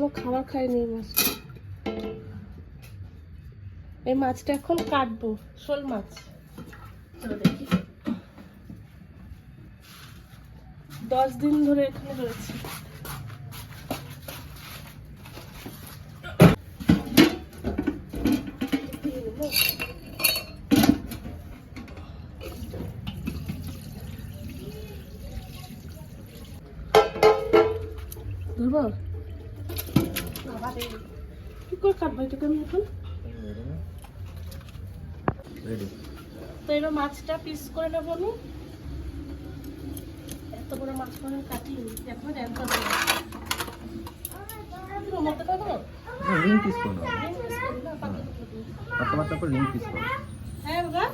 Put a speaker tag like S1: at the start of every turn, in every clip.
S1: এখনও খাবার খাইনি মাছটা এই মাছটা এখন কাটবো, শোল মাছ। দশ দিন ধরে এখানে রয়েছে। ধরবো কি করে কাটবো এটাকে আমি এখন? তো এবার মাছটা পিস করে নেব আমি। এত বড় মাছ করে কাটিনি মধ্যে
S2: পিস করো
S1: রিং পিস করি না পাতলা পাতলা করে।
S2: পাতলা পাতলা করে রিং পিস করো
S1: হ্যাঁ বাবা।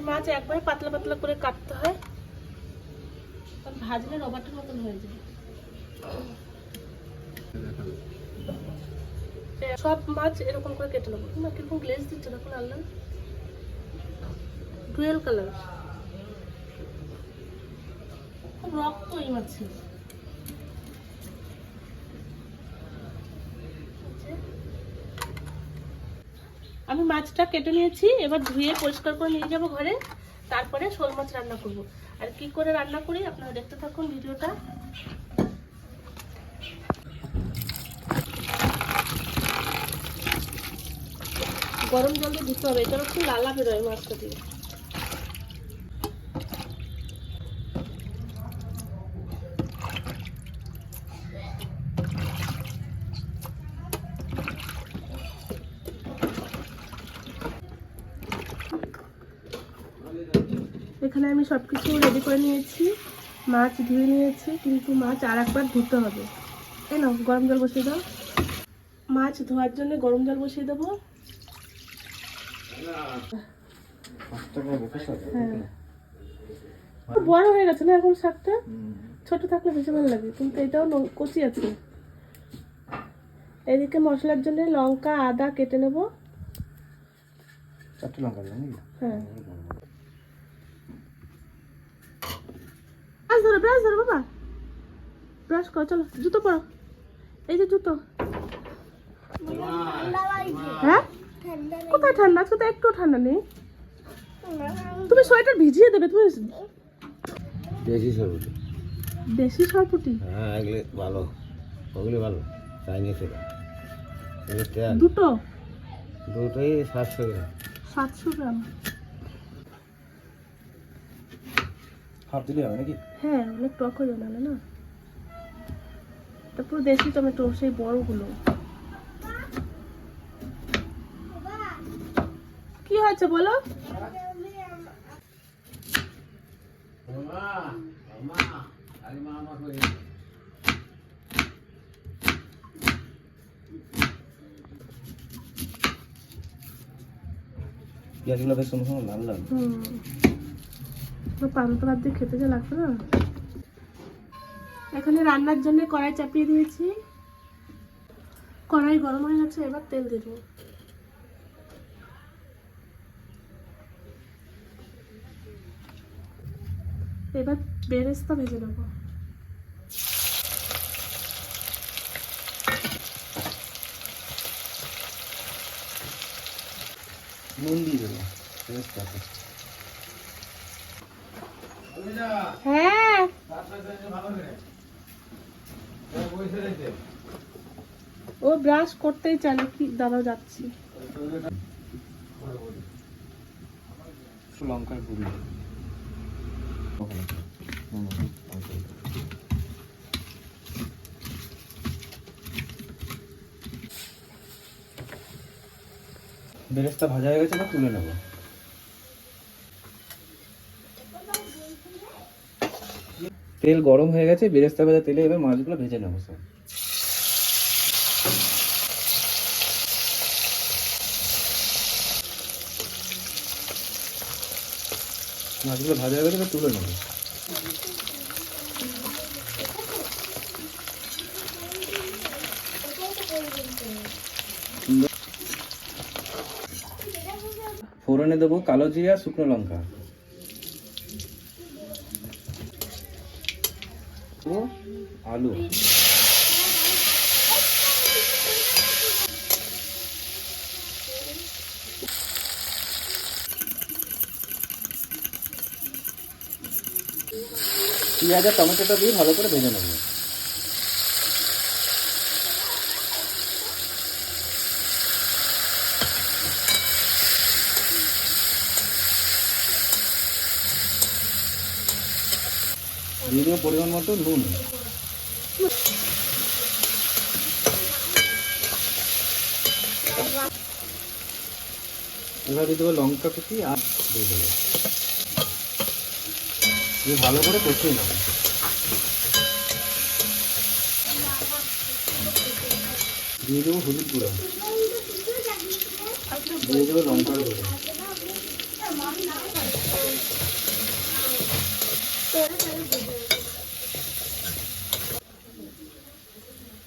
S1: এই মাছ একবারে পাতলা পাতলা করে কাটতে হয়। ভাজলে রবাটের মতন হয়ে যায়। সব মাছ এরকম করে কেটে নেব। না কীরকম গ্লেজ দিচ্ছে দেখুন আল্লাহ। ডুয়েল কালার রক্ত এই মাছের। আমি মাছটা কেটে নিয়েছি, এবার ধুয়ে পরিষ্কার করে নিয়ে যাব ঘরে। তারপরে শোল মাছ রান্না করব। আর কি করে রান্না করি আপনারা দেখতে থাকুন ভিডিওটা। গরম জল দিয়ে ধুতে হবে, এটা একটু লালা বেরোয় মাছটা দিয়ে এখানে আমি সব কিছু রেডি করে নিয়েছি। মাছ ধুয়ে নিয়েছি কিন্তু মাছ আর একবার ধুতে হবে। এই নাও গরম জল বসিয়ে দাও। মাছ ধোয়ার জন্য গরম জল বসিয়ে দেবো। হ্যাঁ। বড় হয়ে গেছে না এখন শাকটা? ছোট থাকলে বেশি ভালো লাগে কিন্তু এটাও ন- কচি আছে। এদিকে মশলার জন্য লঙ্কা আদা কেটে নেব।
S2: চারটে লঙ্কা
S1: হ্যাঁ। ব্রাশ ধরো ব্রাশ ধরো বাবা। ব্রাশ করো চলো জুতো পরো। এই যে জুতো। হ্যাঁ? কোথায় ঠান্ডা? আজকে তো একটু ঠান্ডা নেই। তুমি সোয়েটার ভিজিয়ে দেবে তুমি
S2: দেশি সরবতি
S1: বেশি সরপুটি
S2: হ্যাঁ এগুলি ভালো। ওগুলি ভালো। চাইনিজ
S1: দুটো?
S2: দুটোই সাতশো গ্রাম।
S1: সাতশো গ্রাম।
S2: হাফ দিলে হবে নাকি?
S1: হ্যাঁ অনেক টক হয়ে যাবে না। এটা পুরো দেশি টমেটো সেই বড়গুলো। কি হয়েছে বলো?
S2: পেঁয়াজগুলো বেশ সুন্দর সুন্দর লাল লাল।
S1: পান্তা দিয়ে খেতে যা লাগবে না? এখানে রান্নার জন্য কড়াই চাপিয়ে দিয়েছি। কড়াই গরম হয়ে গেছে, এবার তেল দেবো। এবার বেরেস্তা ভেজে নেব।
S2: নুন দেবো আছে
S1: হ্যাঁ। ও ব্রাশ করতেই চালে কি দাঁড়াও যাচ্ছি।
S2: লঙ্কার গুঁড়ি বেরেস্তা ভাজা হয়ে গেছে না তুলে নেব। তেল গরম হয়ে গেছে, বেরেস্তা ভাজা তেলে এবার মাছগুলো ভেজে নেব, স্যার। মাছগুলো ভাজা হয়ে এবার তুলে নেব। ফোড়নে দেবো কালো জিরা, শুকনো লঙ্কা।
S3: আলু। পেঁয়াজ আর টমেটোটা দিয়ে ভালো করে ভেজে নেব। দিয়ে পরিমাণ মতো নুন। এবার দিয়ে দেবো লঙ্কা কুচি আর দিয়ে দেবো। দিয়ে ভালো করে কষিয়ে নেব। দিয়ে দেবো হলুদ গুঁড়ো। দিয়ে দেবো লঙ্কার গুঁড়ো।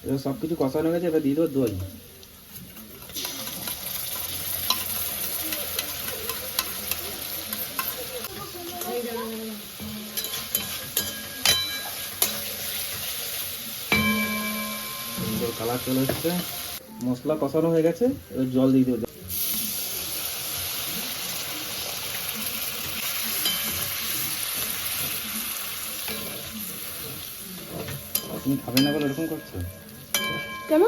S3: এবার সব কিছু কষানো গেছে, এবার দিয়ে দেবো দই। কালার চলে এসছে। মশলা কষানো হয়ে গেছে এবার জল দিয়ে দেবো। তুমি খাবে না বলে এরকম করছ?
S1: কেন?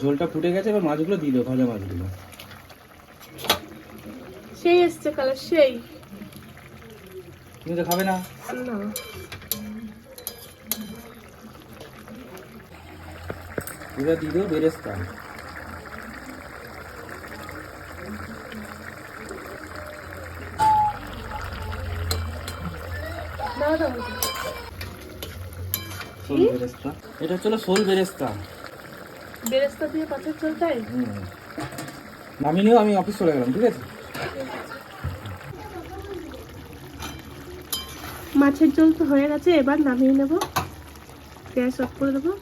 S3: ঝোলটা ফুটে গেছে এবার মাছগুলো দিয়ে দেবো ভাজা মাছগুলো।
S1: সেই এসছে কালার সেই।
S3: তুমি তো খাবে না?
S1: না।
S3: এবার দিয়ে দেবো বেরেস্তা। এটা হচ্ছে হলো শোল বেরেস্তা।
S1: বেরেস্তা দিয়ে পাথর চলতাই
S3: হুম। নামিয়ে নিও আমি অফিস চলে গেলাম ঠিক আছে?
S1: মাছের ঝোল তো হয়ে গেছে এবার নামিয়ে নেব। গ্যাস অফ করে দেবো।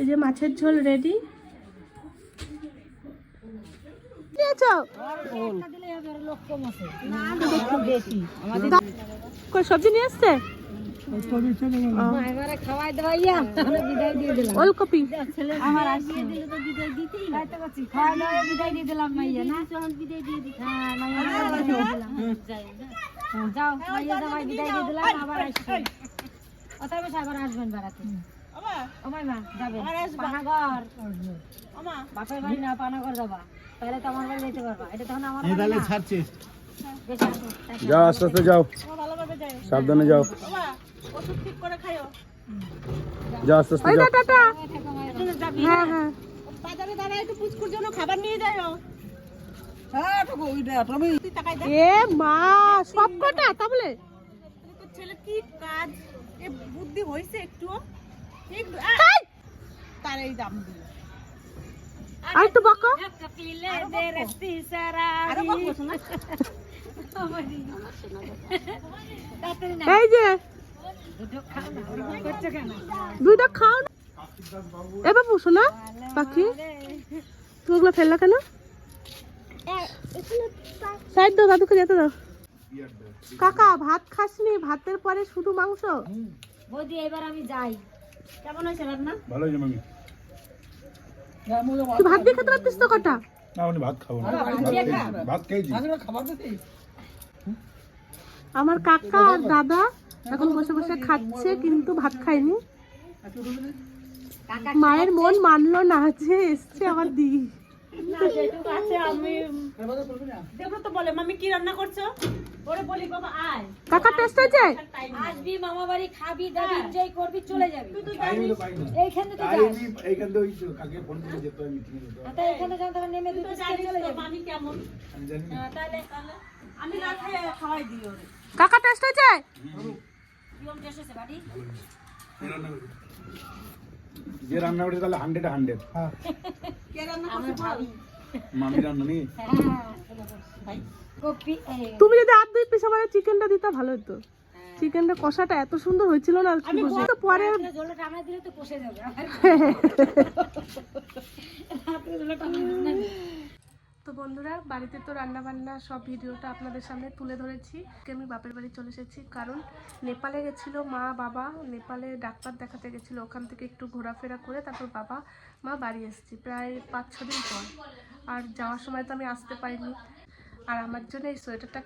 S1: এই যে মাছের ঝোল রেডি সবজি নিয়ে আসছে? ওলকপি।
S4: যাও দিয়ে দিলাম আবার আসবেন অতএব আবার আসবেন বেড়াতে। ওমাই মা যাবে পানাগড়। বাপের বাড়ি না পানাগড় যাবা। তাহলে তো আমার বাড়ি যেতে পারবা। এটা তখন আমার বাড়ি
S3: ছাড়ছিস
S4: বেশ আসো, টাটা।
S3: যাও আস্তে আস্তে যাও। সাবধানে যাও। যাও আস্তে আস্তে যাও।
S1: টাটা।
S4: থেকো মায়ের
S1: হ্যাঁ এ মা সব কটা তা বলে
S5: ছেলে কি কাজ? এ বুদ্ধি হয়েছে একটু তার এই দাম দিয়ে।
S1: আর একটু বকো।
S4: কপিলে দে রেস্তি সারা
S5: আরও বকবো শোনা।
S1: এই যে
S4: দুটো খাও না ওরকম করছ কেন?
S1: দুইটা খাও না। এ বাবু শোনা পাখি। তুই ওগুলো ফেললা কেন? সাইড দাও দাদুকে যেতে দাও। কাকা ভাত খাসনি? ভাতের পরে শুধু মাংস?
S4: বৌদি এবার আমি যাই। কেমন হয়েছে রান্না?
S3: ভালো হয়েছে মামি।
S1: তুই ভাত দিয়ে খেতে পারতিস তো কটা?
S3: না উনি ভাত খাব না। ভাত খেয়েছি।
S1: আমার কাকা আর দাদা এখন বসে বসে খাচ্ছে কিন্তু ভাত খায়নি। মায়ের মন মানলো না যে এসছে আমার দি
S5: আছে আমি দেবো তো বলে মামি কি রান্না করছ? ওরে বলি বাবা আয়।
S1: কাকা টেস্ট হয়েছে
S4: আসবি মামা বাড়ি খাবি দাবি এনজয় করবি চলে যাবি। এইখানে তো যাস।
S3: এইখান থেকে ওই কালকে ফোন করে যেতে হয় মিটিং
S4: আর তাই এখানে যখন তখন নেমে দুটো
S5: জানিস
S4: চলে
S5: তো মামি কেমন।
S3: আমি জানি
S4: হ্যাঁ, তাহলে
S5: আমি না খাওয়াই দিই ওরে।
S1: কাকা টেস্ট হয়েছে
S4: কিরম টেস্ট হয়েছে। বাড়ি
S3: যে রান্না করেছে তাহলে হান্ড্রেড হান্ড্রেড
S5: কে রান্না
S4: আমার ভাবি।
S3: মামি রান্না নেই?
S4: হ্যাঁ।
S1: তুমি যদি আর দুই পিস আমার চিকেনটা দিতা ভালো হতো চিকেনটা কষাটা এত সুন্দর হয়েছিল না আর কি বলব। তো পরে
S4: দিলে তো কষে যাবে।
S1: তো বন্ধুরা, বাড়িতে তো রান্না বান্না সব ভিডিওটা আপনাদের সামনে তুলে ধরেছি। আমি বাপের বাড়ি চলে এসেছি, কারণ নেপালে গেছিল মা, বাবা। নেপালে ডাক্তার দেখাতে গেছিল, ওখান থেকে একটু ঘোরাফেরা করে তারপর বাবা, মা বাড়ি এসেছি, প্রায় পাঁচ ছ দিন পর। আর যাওয়ার সময় তো আমি আসতে পারিনি। আর আমার জন্য এই সোয়েটারটা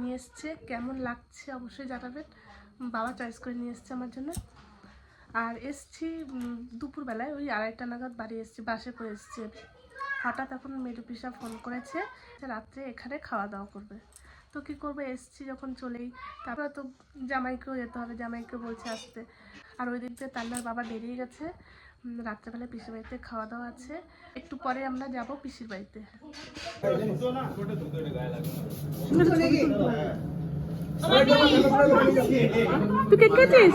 S1: নিয়ে এসছে, কেমন লাগছে অবশ্যই জানাবেন। বাবা চয়েস করে নিয়ে এসছে আমার জন্য। আর এসছি দুপুরবেলায়, ওই আড়াইটা নাগাদ বাড়ি এসছি, বাসে করে এসছি হঠাৎ এখন মেরু পিসা ফোন করেছে রাত্রে এখানে খাওয়া দাওয়া করবে তো কী করব এসছি যখন চলেই তারপরে তো জামাইকেও যেতে হবে জামাইকে বলছে আসতে আর ওই দিক দিয়ে তান্নার বাবা বেরিয়ে গেছে উম, রাত্রেবেলায় পিসির বাড়িতে খাওয়া দাওয়া আছে একটু পরে আমরা যাব পিসির বাড়িতে তুই খেয়েছিস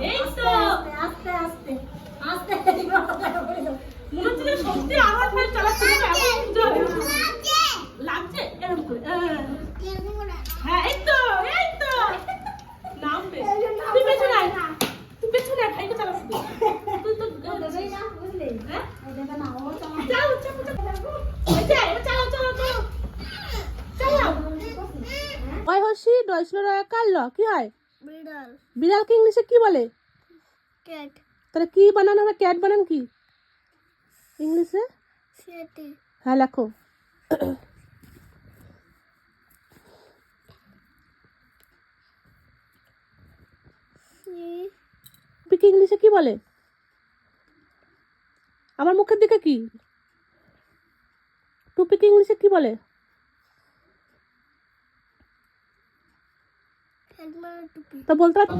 S4: আস্তে আস্তে আস্তে
S1: মনে হচ্ছে যে সত্যি আমার ফের চালাচ্ছে না, এমন কিন্তু হবে। লাগছে এরকম করে আহ। হ্যাঁ এই তো এই তো নামবে তুই পেছনে আয় তুই পেছনে আয় ভাইকে চালাস তুই তুই তো হ্যাঁ চালাও চালাও চালাও এই যে, এবার চালাও চালাও চালাও চালাও ওই হসি ডয়সলো কাল ল কি হয়?
S6: বিড়াল।
S1: বিড়ালকে ইংলিশে কি বলে?
S6: ক্যাট।
S1: তাহলে কি বানানো হবে? ক্যাট বানান কি? ইংলিশে?
S6: সেটি।
S1: হ্যাঁ লেখো।
S6: সি।
S1: ইংলিশে কি বলে? আমার মুখের দিকে কি? টুপিকে ইংলিশে কি বলে? তা বলতে হাত